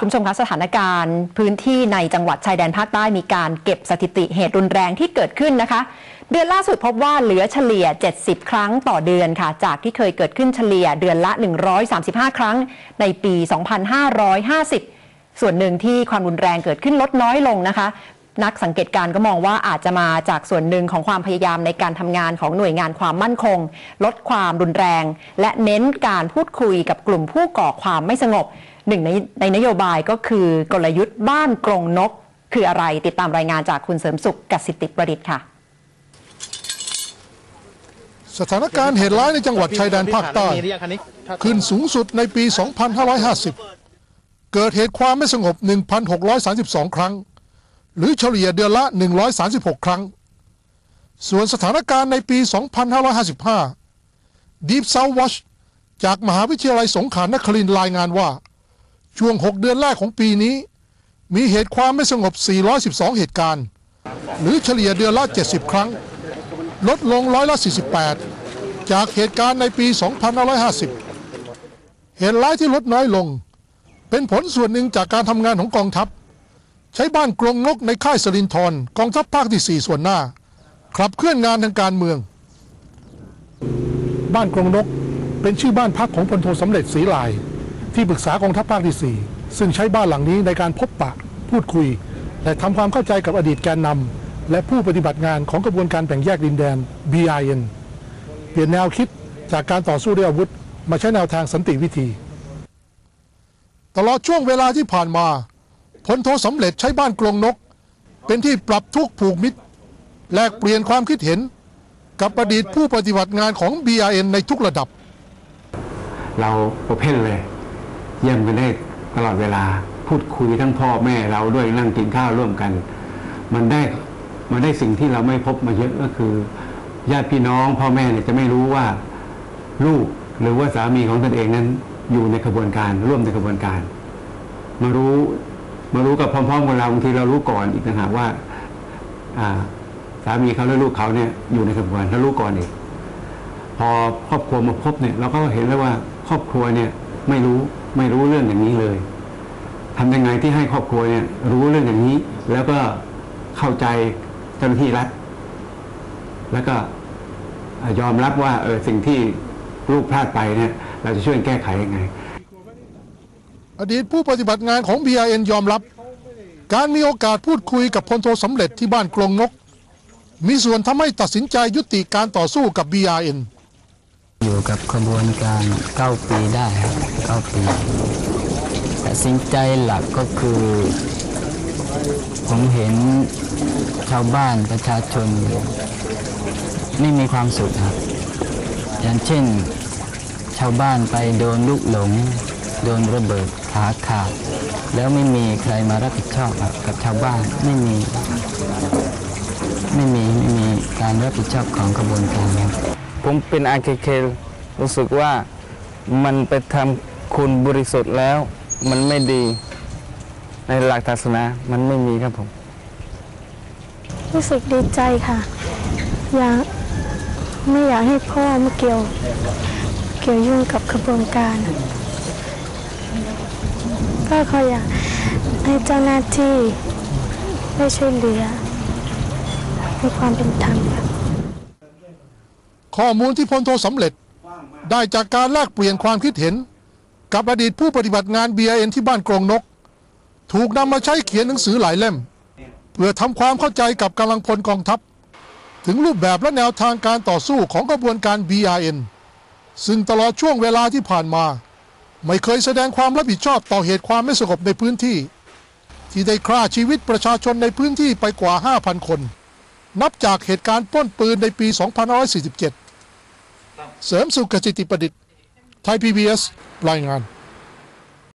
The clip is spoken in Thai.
คุณผู้ชมคะสถานการณ์พื้นที่ในจังหวัดชายแดนภาคใต้มีการเก็บสถิติเหตุรุนแรงที่เกิดขึ้นนะคะ เดือนล่าสุดพบว่าเหลือเฉลี่ย 70 ครั้งต่อเดือนค่ะ จากที่เคยเกิดขึ้นเฉลี่ยเดือนละ 135 ครั้งในปี 2550 ส่วนหนึ่งที่ความรุนแรงเกิดขึ้นลดน้อยลงนะคะ นักสังเกตการณ์ก็มองว่าอาจจะมาจากส่วนหนึ่งของความพยายามในการทำงานของหน่วยงานความมั่นคง ลดความรุนแรง และเน้นการพูดคุยกับกลุ่มผู้ก่อความไม่สงบหนึ่งในในนโยบายก็คือกลยุทธ์บ้านกรงนก คืออะไรติดตามรายงานจากคุณเสริมสุขกสิติประดิษฐ์ค่ะ สถานการณ์เหตุร้ายในจังหวัดชายแดนภาคใต้ขึ้นสูงสุดในปี 2550 เกิดเหตุความไม่สงบ 1,632 ครั้ง หรือเฉลี่ยเดือนละ 136 ครั้ง ส่วนสถานการณ์ในปี 2555 Deep South Watch จากมหาวิทยาลัยสงขลานครินทร์รายงานว่า ช่วง 6 เดือนแรกของปีนี้ มีเหตุความไม่สงบ 412 เหตุการณ์ หรือเฉลี่ยเดือนละ 70 ครั้ง ลดลงร้อยละ 48 จากเหตุการณ์ในปี 2550 เหตุร้ายที่ลดน้อยลง เป็นผลส่วนหนึ่งจากการทำงานของกองทัพ ใช้บ้านกรงนกในค่ายสลินทรกองทัพภาคที่ 4 ส่วนหน้า ขับเคลื่อนงานทางการเมือง บ้านกรงนกเป็นชื่อบ้านพักของพลโทสำเร็จศรีลาย ที่ปรึกษากองทัพภาคที่ 4 ซึ่งใช้บ้านหลังนี้ในการพบปะ พูดคุย และทำความเข้าใจกับอดีตแกนนำและผู้ปฏิบัติงานของกระบวนการแบ่งแยกดินแดน BIN เปลี่ยนแนวคิดจากการต่อสู้ด้วยอาวุธ มาใช้แนวทางสันติวิธี ตลอดช่วงเวลาที่ผ่านมา ลโทสำเร็จใช้บ้านกรงนก เป็นที่ปรับทุกผูกมิตร แลกเปลี่ยนความคิดเห็น กับอดีตผู้ปฏิบัติงานของ BIN ในทุกระดับ เราประเภทเลย เยี่ยมกันได้ตลอดเวลาพูดคุยทั้งพ่อแม่เราด้วยนั่งกินข้าวร่วมกัน มันได้มันได้สิ่งที่เราไม่พบมาเยอะก็คือ ญาติพี่น้องพ่อแม่เนี่ยจะไม่รู้ว่าลูกหรือว่าสามีของตนเองนั้นอยู่ในกระบวนการร่วมในกระบวนการ มารู้ มารู้กับพร้อมๆกันเราบางทีเรารู้ก่อนอีกต่างหาว่า อ่า สามีเขาและลูกเขาเนี่ยอยู่ในกระบวนการเขารู้ก่อนอีกพอครอบครัวมาพบเนี่ย เราก็เห็นแล้วว่าครอบครัวเนี่ยไม่รู้ไม่รู้เรื่องอย่างนี้เลยทำยังไงที่ให้ครอบครัวเนี่ย รู้เรื่องอย่างนี้ แล้วก็เข้าใจเจ้าหน้าที่รัฐ แล้วก็ยอมรับว่า เออสิ่งที่ลูกพลาดไปเนี่ย เราจะช่วยแก้ไขยังไง อดีตผู้ปฏิบัติงานของ BIN ยอมรับ การมีโอกาสพูดคุยกับพลโทสำเร็จที่บ้านกรงนก มีส่วนทำให้ตัดสินใจยุติการต่อสู้กับ BIN อยู่กับขบวนการเก้าปีได้ครับเก้าปีแต่สิ่งใจหลักก็คือ ผมเห็นชาวบ้านประชาชน ไม่มีความสุขครับ อย่างเช่น ชาวบ้านไปโดนลูกหลง โดนระเบิด ขาขาดแล้วไม่มีใครมารับผิดชอบกับชาวบ้านไม่มี ไม่มีไม่มีการรับผิดชอบของขบวนการครับผมเป็นอาเคเครู้สึกว่ามันไปทำคุณบริสุทธิ์แล้ว มันไม่ดีในหลักศาสนามันไม่มีครับผม รู้สึกดีใจค่ะ อยากไม่อยากให้พ่อมาเกี่ยว เกี่ยวยุ่งกับขบวนการ ก็เขาอยากให้เจ้าหน้าที่ได้ช่วยเหลือให้ความเป็นธรรมค่ะข้อมูลที่พลโทสำเร็จได้จากการแลกเปลี่ยนความคิดเห็น กับอดีตผู้ปฏิบัติงาน BIN ที่บ้านกรงนก ถูกนำมาใช้เขียนหนังสือหลายเล่ม เพื่อทำความเข้าใจกับกำลังพลกองทัพ ถึงรูปแบบและแนวทางการต่อสู้ของกระบวนการ BIN ซึ่งตลอดช่วงเวลาที่ผ่านมา ไม่เคยแสดงความรับผิดชอบต่อเหตุความไม่สงบในพื้นที่ ที่ได้ฆ่าชีวิตประชาชนในพื้นที่ไปกว่า 5,000 คน นับจากเหตุการณ์ป้นปืนในปี 2547 เสริมสุขสิติประดิษฐ์ไทยพีบีเอสรายงาน